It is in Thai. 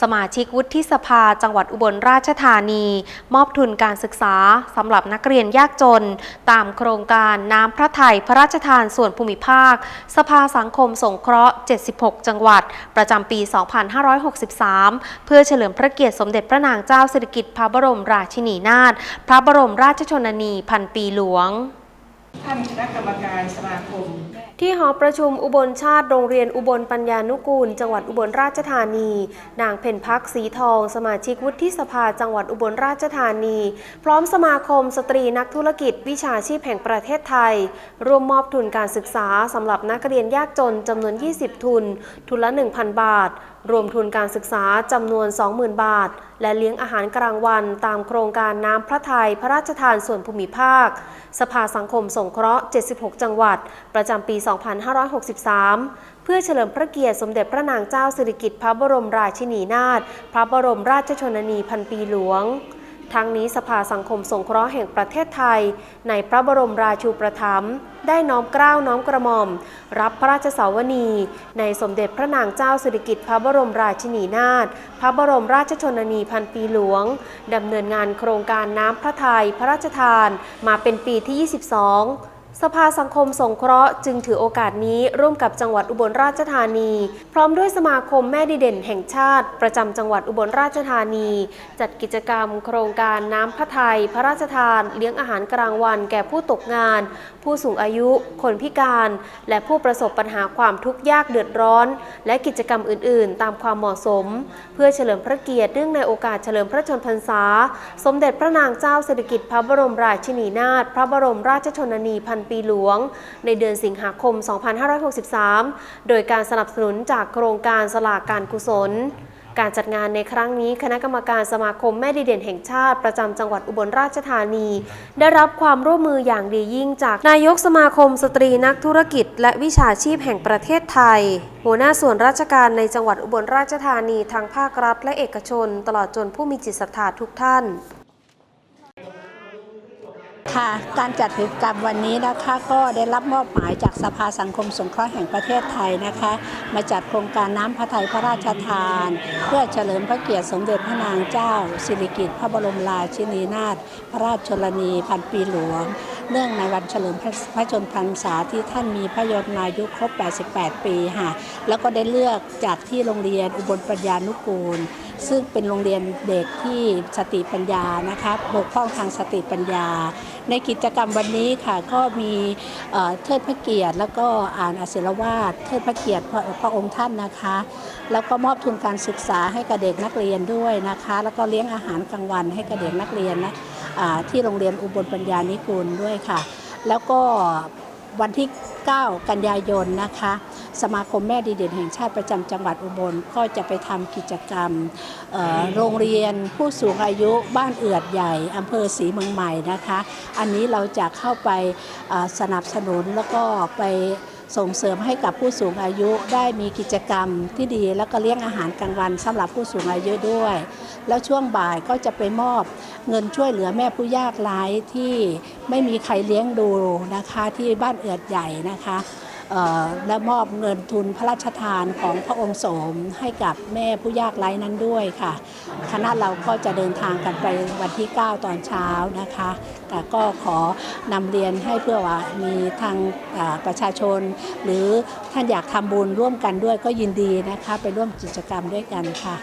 สมาชิกวุฒิสภาจังหวัดอุบลราชธานี มอบทุนการศึกษาสำหรับนักเรียนยากจน ตามโครงการน้ำพระไทยพระราชทานส่วนภูมิภาค สภาสังคมสงเคราะห์ 76 จังหวัด ประจำปี 2563 เพื่อเฉลิมพระเกียรติสมเด็จพระนางเจ้าสิริกิติ์พระบรมราชินีนาถพระบรมราชชนนีพันปีหลวง ท่านคณะกรรมการสมาคม ที่หอประชุมอุบลชาติโรงเรียนอุบลปัญญานุกูล จังหวัดอุบลราชธานี นางเพ็ญพักสีทอง สมาชิกวุฒิสภาจังหวัดอุบลราชธานี พร้อมสมาคมสตรีนักธุรกิจ วิชาชีพแห่งประเทศไทย ร่วมมอบทุนการศึกษาสำหรับนักเรียนยากจนจำนวน 20 ทุน ทุนละ 1,000 บาท รวมทุนการศึกษาจำนวน 20,000 บาท และเลี้ยงอาหารกลางวันตามโครงการน้ำพระทัยพระราชทานส่วนภูมิภาค สภาสังคมสงเคราะห์ 76 จังหวัด ประจำปี 2563 เพื่อเฉลิมพระเกียรติสมเด็จพระนางเจ้าสิริกิติ์พระบรมราชินีนาถพระบรมราชชนนีพันปีหลวง ทั้งนี้สภาสังคมสงเคราะห์แห่งประเทศไทย ในพระบรมราชูปถัมภ์ได้น้อมเกล้าน้อมกระหม่อม รับพระราชสาวนี ในสมเด็จพระนางเจ้าสิริกิติ์พระบรมราชินีนาถพระบรมราชชนนีพันปีหลวงดำเนินงานโครงการน้ำพระทัยพระราชทาน มาเป็นปีที่ 22 สภาสังคมสงเคราะห์จึงถือโอกาสนี้ร่วมกับจังหวัดอุบลราชธานี พร้อมด้วยสมาคมแม่ดีเด่นแห่งชาติ ประจำจังหวัดอุบลราชธานี จัดกิจกรรม โครงการน้ำพระทัยพระราชทาน เลี้ยงอาหารกลางวัน แก่ผู้ตกงาน ผู้สูงอายุ คนพิการ และผู้ประสบปัญหาความทุกข์ยากเดือดร้อน และกิจกรรมอื่น ๆ ตามความเหมาะสม เพื่อเฉลิมพระเกียรติเนื่องในโอกาสเฉลิมพระชนพรรษา สมเด็จพระนางเจ้าสิริกิติ์พระบรมราชินีนาถพระบรมราชชนนีพันปีหลวง ในเดือนสิงหาคม 2563 โดยการสนับสนุนจากโครงการสลากการกุศล การจัดงานในครั้งนี้คณะกรรมการสมาคมแม่ดีเด่นแห่งชาติประจำจังหวัดอุบลราชธานี ได้รับความร่วมมืออย่างดียิ่งจากนายกสมาคมสตรีนักธุรกิจ และวิชาชีพแห่งประเทศไทยหัวหน้าส่วนราชการในจังหวัดอุบลราชธานีทางภาครัฐและเอกชน ตลอดจนผู้มีจิตศรัทธาทุกท่าน ค่ะ การจัดกิจกรรมวันนี้นะคะก็ได้รับมอบหมายจากสภาสังคมสงเคราะห์แห่งประเทศไทยนะคะ มาจัดโครงการน้ำพระทัยพระราชทาน เพื่อเฉลิมพระเกียรติสมเด็จพระนางเจ้า สิริกิติ์พระบรมราชินีนาถพระราชชนนีพันปีหลวง เนื่องในวันเฉลิมพระพระชนพรรษาที่ท่านมีพระยศอายุครบ 88 ปีค่ะ แล้วก็ได้เลือกจากที่โรงเรียนอุบลปัญญานุกูล ซึ่งเป็นโรงเรียนเด็กที่สติปัญญานะคะบกพร่องทางสติปัญญา ในกิจกรรมวันนี้ค่ะก็มีเทิดพระเกียรติ แล้วก็อ่านอศิรวาทเทิดพระเกียรติพระพระองค์ท่านนะคะ แล้วก็มอบทุนการศึกษาให้กับเด็กนักเรียนด้วยนะคะ แล้วก็เลี้ยงอาหารกลางวันให้กับเด็กนักเรียนนะ ที่โรงเรียนอุบลปัญญานิกุลด้วยค่ะ แล้วก็วันที่ 9 กันยายนนะคะ สมาคมแม่ดีเด่นแห่งชาติประจำจังหวัดอุบลก็จะไปทำกิจกรรมโรงเรียนผู้สูงอายุบ้านเอือดใหญ่อำเภอศรีเมืองใหม่นะคะ อันนี้เราจะเข้าไปสนับสนุนแล้วก็ไปส่งเสริมให้กับผู้สูงอายุได้มีกิจกรรมที่ดี แล้วก็เลี้ยงอาหารกลางวันสำหรับผู้สูงอายุด้วย แล้วช่วงบ่ายก็จะไปมอบเงินช่วยเหลือแม่ผู้ยากไร้ที่ไม่มีใครเลี้ยงดูนะคะที่บ้านเอือดใหญ่นะคะและมอบเงินทุนพระราชทานของพระองค์สมให้กับแม่ผู้ยากไร้นั้นด้วยค่ะ คณะเราก็จะเดินทางกันไปวันที่ 9 ตอนเช้านะคะ แต่ก็ขอนำเรียนให้เพื่อว่ามีทางประชาชน หรือท่านอยากทำบุญร่วมกันด้วยก็ยินดีนะคะ ไปร่วมกิจกรรมด้วยกันค่ะ